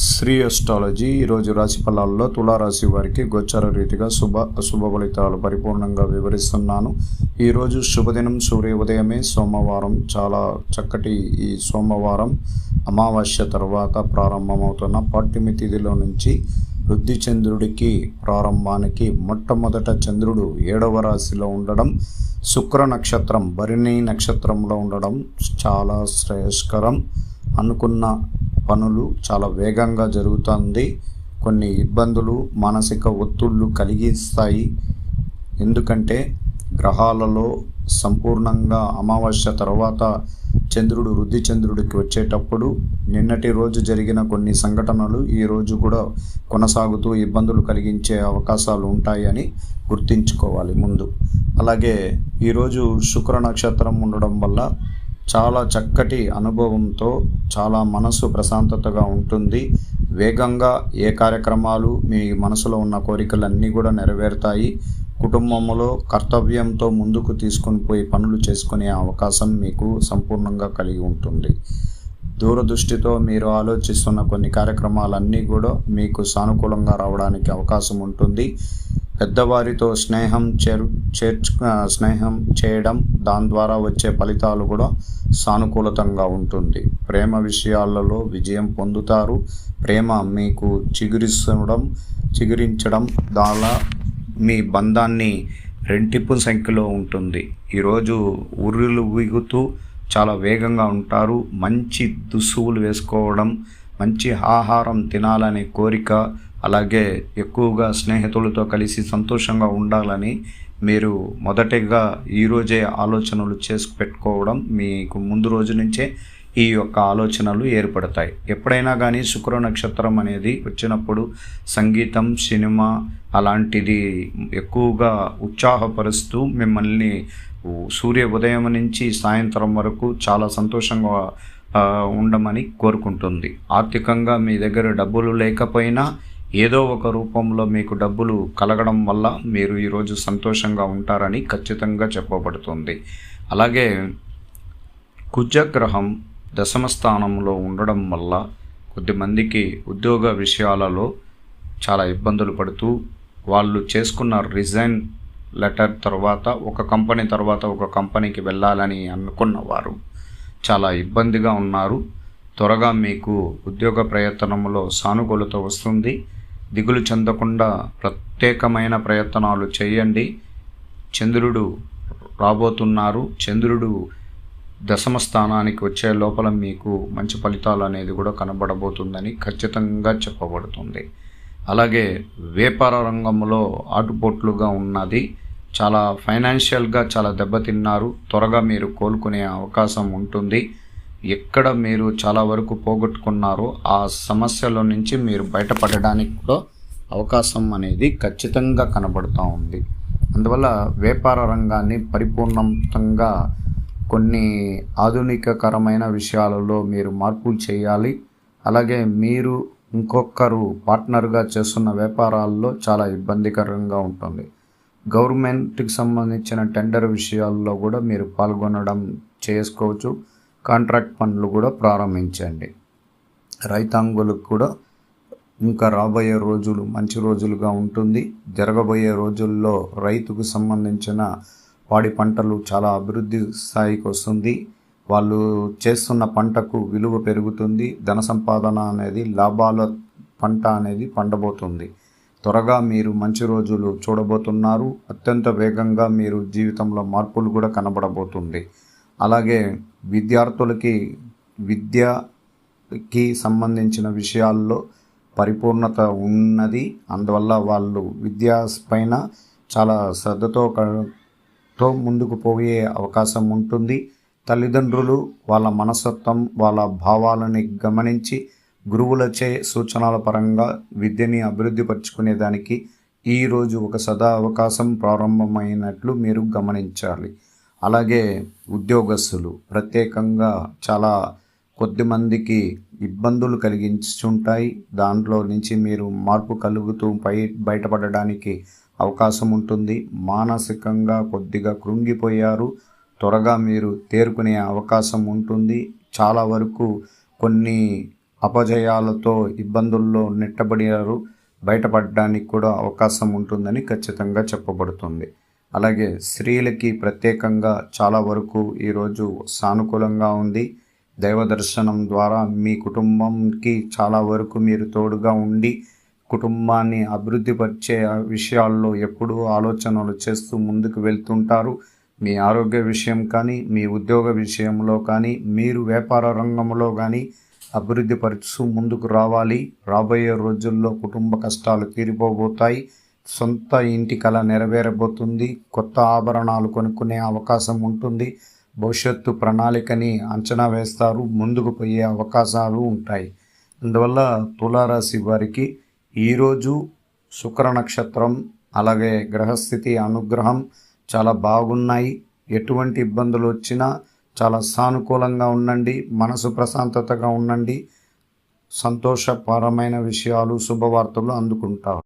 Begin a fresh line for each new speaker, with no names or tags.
Shri astrology ఈరోజు రాశి ఫలాల్లో తులారాశి వారికి గోచార రీతిగా శుభ అశుభ ఫలితాలు పరిపూర్ణంగా వివరిస్తున్నాను. ఈరోజు శుభదినం సూర్య ఉదయమే సోమవారం. చాలా చక్కటి ఈ సోమవారం అమావాస్య తర్వాత ప్రారంభమవుతున్న పట్టిమి తిథిలో నుంచి వృద్ధి చంద్రుడికి ప్రారంభానికి మొట్టమొదట చంద్రుడు ఏడవ రాశిలో ఉండడం శుక్ర నక్షత్రం భరిణి నక్షత్రంలో ఉండడం చాలా శ్రేయస్కరం అనుకున్న పనులు చాలా వేగంగా జరుగుతుంది. కొన్ని ఇబ్బందులు మానసిక ఒత్తిళ్ళు కలిగిస్తాయి. ఎందుకంటే గ్రహాలలో సంపూర్ణంగా అమావాస్య తర్వాత చంద్రుడు వృద్ధి చంద్రుడికి వచ్చేటప్పుడు నిన్నటి రోజు జరిగిన కొన్ని సంఘటనలు ఈ రోజు కూడా కొనసాగుతూ ఇబ్బందులు కలిగించే అవకాశాలు ఉంటాయని గుర్తించుకోవాలి ముందు. అలాగే ఈరోజు శుక్ర నక్షత్రం ఉండడం వల్ల చాలా చక్కటి అనుభవంతో చాలా మనసు ప్రశాంతతగా ఉంటుంది. వేగంగా ఏ కార్యక్రమాలు మీ మనసులో ఉన్న కోరికలన్నీ కూడా నెరవేరుతాయి. కుటుంబంలో కర్తవ్యంతో ముందుకు తీసుకొని పోయి పనులు చేసుకునే అవకాశం మీకు సంపూర్ణంగా కలిగి ఉంటుంది. దూరదృష్టితో మీరు ఆలోచిస్తున్న కొన్ని కార్యక్రమాలన్నీ కూడా మీకు సానుకూలంగా రావడానికి అవకాశం ఉంటుంది. పెద్దవారితో స్నేహం చేరు చేర్చు స్నేహం చేయడం దాని ద్వారా వచ్చే ఫలితాలు కూడా సానుకూలతంగా ఉంటుంది. ప్రేమ విషయాలలో విజయం పొందుతారు. ప్రేమ మీకు చిగురిస్తడం చిగురించడం దాలా మీ బంధాన్ని రెంటింపు సంఖ్యలో ఉంటుంది. ఈరోజు ఉర్రులు ఊగుతూ చాలా వేగంగా ఉంటారు. మంచి దుస్తువులు వేసుకోవడం మంచి ఆహారం తినాలనే కోరిక అలాగే ఎక్కువగా స్నేహితులతో కలిసి సంతోషంగా ఉండాలని మీరు మొదటిగా ఈరోజే ఆలోచనలు చేసి పెట్టుకోవడం మీకు ముందు రోజు నుంచే ఈ యొక్క ఆలోచనలు ఏర్పడతాయి. ఎప్పుడైనా కానీ శుక్ర నక్షత్రం అనేది వచ్చినప్పుడు సంగీతం సినిమా అలాంటిది ఎక్కువగా ఉత్సాహపరుస్తూ మిమ్మల్ని సూర్య ఉదయం నుంచి సాయంత్రం వరకు చాలా సంతోషంగా ఉండమని కోరుకుంటుంది. ఆర్థికంగా మీ దగ్గర డబ్బులు లేకపోయినా ఏదో ఒక రూపంలో మీకు డబ్బులు కలగడం వల్ల మీరు ఈరోజు సంతోషంగా ఉంటారని ఖచ్చితంగా చెప్పబడుతుంది. అలాగే కుజగ్రహం దశమ స్థానంలో ఉండడం వల్ల కొద్దిమందికి ఉద్యోగ విషయాలలో చాలా ఇబ్బందులు పడుతూ వాళ్ళు చేసుకున్న రిజైన్ లెటర్ తర్వాత ఒక కంపెనీ తర్వాత ఒక కంపెనీకి వెళ్ళాలని అనుకున్నవారు చాలా ఇబ్బందిగా ఉన్నారు. త్వరగా మీకు ఉద్యోగ ప్రయత్నంలో సానుకూలత వస్తుంది. దిగులు చెందకుండా ప్రత్యేకమైన ప్రయత్నాలు చేయండి. చంద్రుడు రాబోతున్నారు. చంద్రుడు దశమ స్థానానికి వచ్చే లోపల మీకు మంచి ఫలితాలు అనేది కూడా కనబడబోతుందని ఖచ్చితంగా చెప్పబడుతుంది. అలాగే వ్యాపార రంగంలో ఆటుపోట్లుగా ఉన్నది. చాలా ఫైనాన్షియల్గా చాలా దెబ్బతిన్నారు. త్వరగా మీరు కోలుకునే అవకాశం ఉంటుంది. ఎక్కడ మీరు చాలా వరకు పోగొట్టుకున్నారో ఆ సమస్యల నుంచి మీరు బయటపడడానికి కూడా అవకాశం అనేది ఖచ్చితంగా కనబడుతూ ఉంది. అందువల్ల వ్యాపార రంగాన్ని పరిపూర్ణంగా కొన్ని ఆధునికకరమైన విషయాలలో మీరు మార్పులు చేయాలి. అలాగే మీరు ఇంకొకరు పార్ట్నర్గా చేస్తున్న వ్యాపారాల్లో చాలా ఇబ్బందికరంగా ఉంటుంది. గవర్నమెంట్కి సంబంధించిన టెండర్ విషయాల్లో కూడా మీరు పాల్గొనడం చేసుకోవచ్చు. కాంట్రాక్ట్ పనులు కూడా ప్రారంభించండి. రైతాంగులకు కూడా ఇంకా రాబోయే రోజులు మంచి రోజులుగా ఉంటుంది. జరగబోయే రోజుల్లో రైతుకు సంబంధించిన పాడి పంటలు చాలా అభివృద్ధి స్థాయికి వస్తుంది. వాళ్ళు చేస్తున్న పంటకు విలువ పెరుగుతుంది. ధన సంపాదన అనేది లాభాల పంట అనేది పండబోతుంది. త్వరగా మీరు మంచి రోజులు చూడబోతున్నారు. అత్యంత వేగంగా మీరు జీవితంలో మార్పులు కూడా కనబడబోతుంది. అలాగే విద్యార్థులకి విద్యకి సంబంధించిన విషయాల్లో పరిపూర్ణత ఉన్నది. అందువల్ల వాళ్ళు విద్య పైన చాలా శ్రద్ధతో తో ముందుకు పోయే అవకాశం ఉంటుంది. తల్లిదండ్రులు వాళ్ళ మనస్తత్వం వాళ్ళ భావాలని గమనించి గురువులచే సూచనల పరంగా విద్యని అభివృద్ధి పరుచుకునేదానికి ఈరోజు ఒక సదా అవకాశం ప్రారంభమైనట్లు మీరు గమనించాలి. అలాగే ఉద్యోగస్తులు ప్రత్యేకంగా చాలా కొద్దిమందికి ఇబ్బందులు కలిగించుంటాయి. దాంట్లో నుంచి మీరు మార్పు కలుగుతూ పై బయటపడడానికి అవకాశం ఉంటుంది. మానసికంగా కొద్దిగా కృంగిపోయారు. త్వరగా మీరు తేరుకునే అవకాశం ఉంటుంది. చాలా వరకు కొన్ని అపజయాలతో ఇబ్బందుల్లో నెట్టబడినారు. బయటపడడానికి కూడా అవకాశం ఉంటుందని ఖచ్చితంగా చెప్పబడుతుంది. అలాగే స్త్రీలకి ప్రత్యేకంగా చాలా వరకు ఈరోజు సానుకూలంగా ఉంది. దైవ దర్శనం ద్వారా మీ కుటుంబంకి చాలా వరకు మీరు తోడుగా ఉండి కుటుంబాన్ని అభివృద్ధిపరిచే విషయాల్లో ఎప్పుడూ ఆలోచనలు చేస్తూ ముందుకు వెళ్తుంటారు. మీ ఆరోగ్య విషయం కానీ మీ ఉద్యోగ విషయంలో కానీ మీరు వ్యాపార రంగంలో కానీ అభివృద్ధి పరుస్తూ ముందుకు రావాలి. రాబోయే రోజుల్లో కుటుంబ కష్టాలు తీరిపోబోతాయి. సొంత ఇంటి కళ నెరవేరబోతుంది. కొత్త ఆభరణాలు కొనుక్కునే అవకాశం ఉంటుంది. భవిష్యత్తు ప్రణాళికని అంచనా వేస్తారు. ముందుకు పోయే అవకాశాలు ఉంటాయి. అందువల్ల తులారాశి వారికి ఈరోజు శుక్ర నక్షత్రం అలాగే గ్రహస్థితి అనుగ్రహం చాలా బాగున్నాయి. ఎటువంటి ఇబ్బందులు వచ్చినా చాలా సానుకూలంగా ఉండండి. మనసు ప్రశాంతతగా ఉండండి. సంతోషపరమైన విషయాలు శుభవార్తలు అందుకుంటారు.